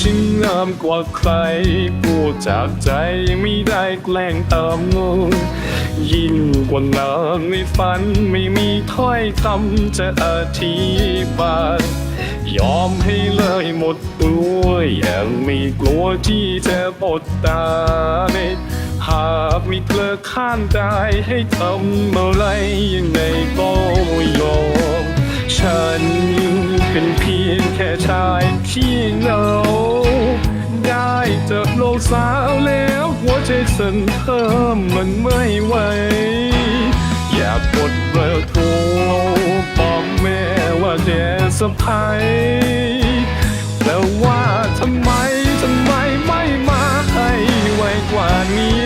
ฉันงามกว่าใคร พูดจากใจยังไม่ได้แกล้งตามงงยิ่งกว่าน้ำในฝันไม่มีถ้อยคำจะอธิบายยอมให้เลยหมดตัวอย่างไม่กลัวที่จะอดตายหากมีเธอข้างกายให้ทำอะไรยังไงก็ยอม ฉันเป็นเพียงแค่ชายที่เหงาได้เจอโลกสาวแล้วหัวใจสั่นเพิ่มมันไม่ไหว อยากกดเบอร์โทรบอกแม่ว่าแกสะพายแต่ว่าทำไมทำไมไม่มาให้ไวกว่านี้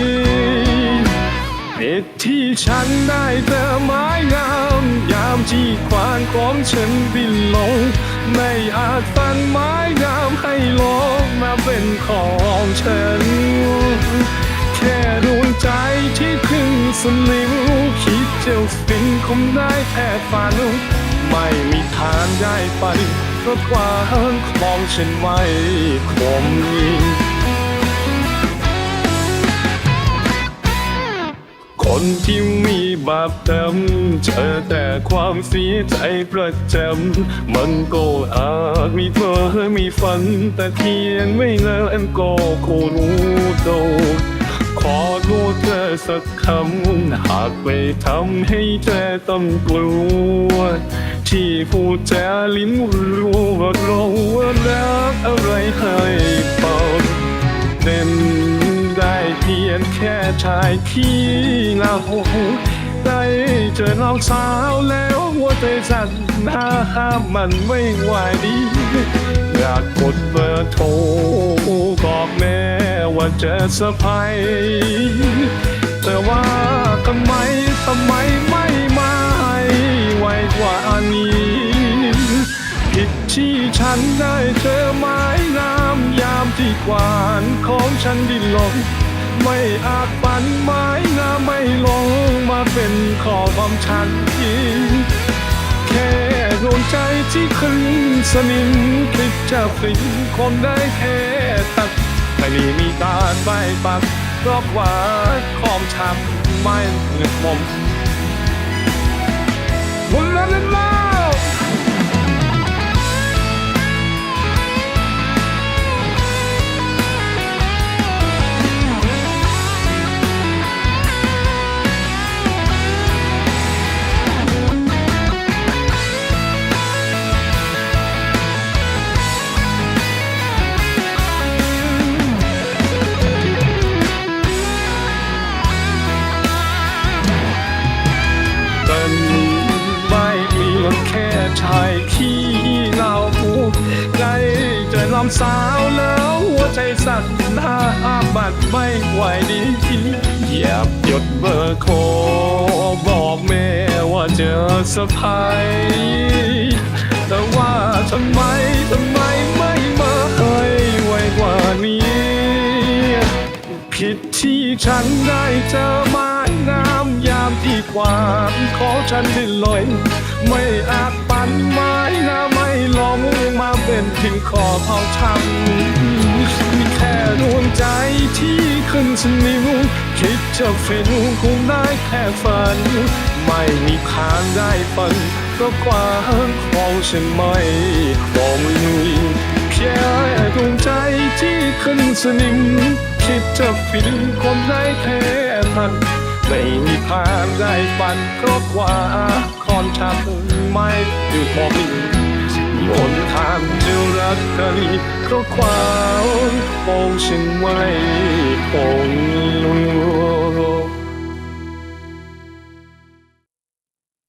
เหตุที่ฉันได้เจอไม้งามยามที่ควานของฉันบินลง ไม่อาจฟันไม้งามให้ เป็นของฉัน แค่ดวงใจที่ครึ่งสลิวคิดเจลสินคงได้แค่ฝัน ไม่มีทางได้ไปเพราะความของฉันไม่คม คนที่มีบาปเต็มเจอแต่ความเสียใจประจำมันก็อาจมีเพ้อมีฝัน แต่เพียงไม่นานก็คงรู้โดขอโทษเธอสักคำหากไปทำให้เธอต้องกลัว ที่พูดจาลิ้นรัวเราว่ารักอะไรให้เป่า ชายที่เหงาได้เจอน้องสาวแล้วหัวใจสั่นหน้าห้ามมันไม่ไหวดีอยากกดเบอร์โทรบอกแม่ว่าจะสะพายแต่ว่าทำไมทำไมไม่มาให้ไวกว่านี้ผิดที่ฉันได้เจอไม้งามยามที่กวานของฉันดิ้นรน ไม่อาจปันไม้งาไม่ลงมาเป็นขอความฉันอีกแค่ดวงใจที่ขึ้นสนิมคิดจะฟินคงได้แค่ตัดไม่ได้มีกาใบปักราะว่าของฉันไม่เหลือมมุนละละ ชายที่เราพูใกล้เจอลำสาวแล้วหัวใจสั่นหน้าอาบัดไม่ไหวดีเหยียบหยดเบอร์โคบอกแม่ว่าเจอสะพายแต่ว่าทำไมทำไมไม่มาให้ไวกว่านี้ ผิดที่ฉันได้เจอไม้ามา ที่กวางขอฉันดิ้นลอย ไม่อาจปันไม้งาไม่ลงมาเป็นเพียงขอเผาช้ำมีแค่ดวงใจที่ขึ้นสนิวคิดจะฟินคงได้แค่ฝัน ไม่มีทางได้ฝันเพราะความของฉันไม่คงนุยแค่ดวงใจที่ขึ้นสนิมคิดจะฟินคนได้แค่พัน ไม่มีทางได้ปันคราะว่าคอนชักไม่หยุดมองหนทางจะรักกันเพราะความคงฉันไว้คงลวง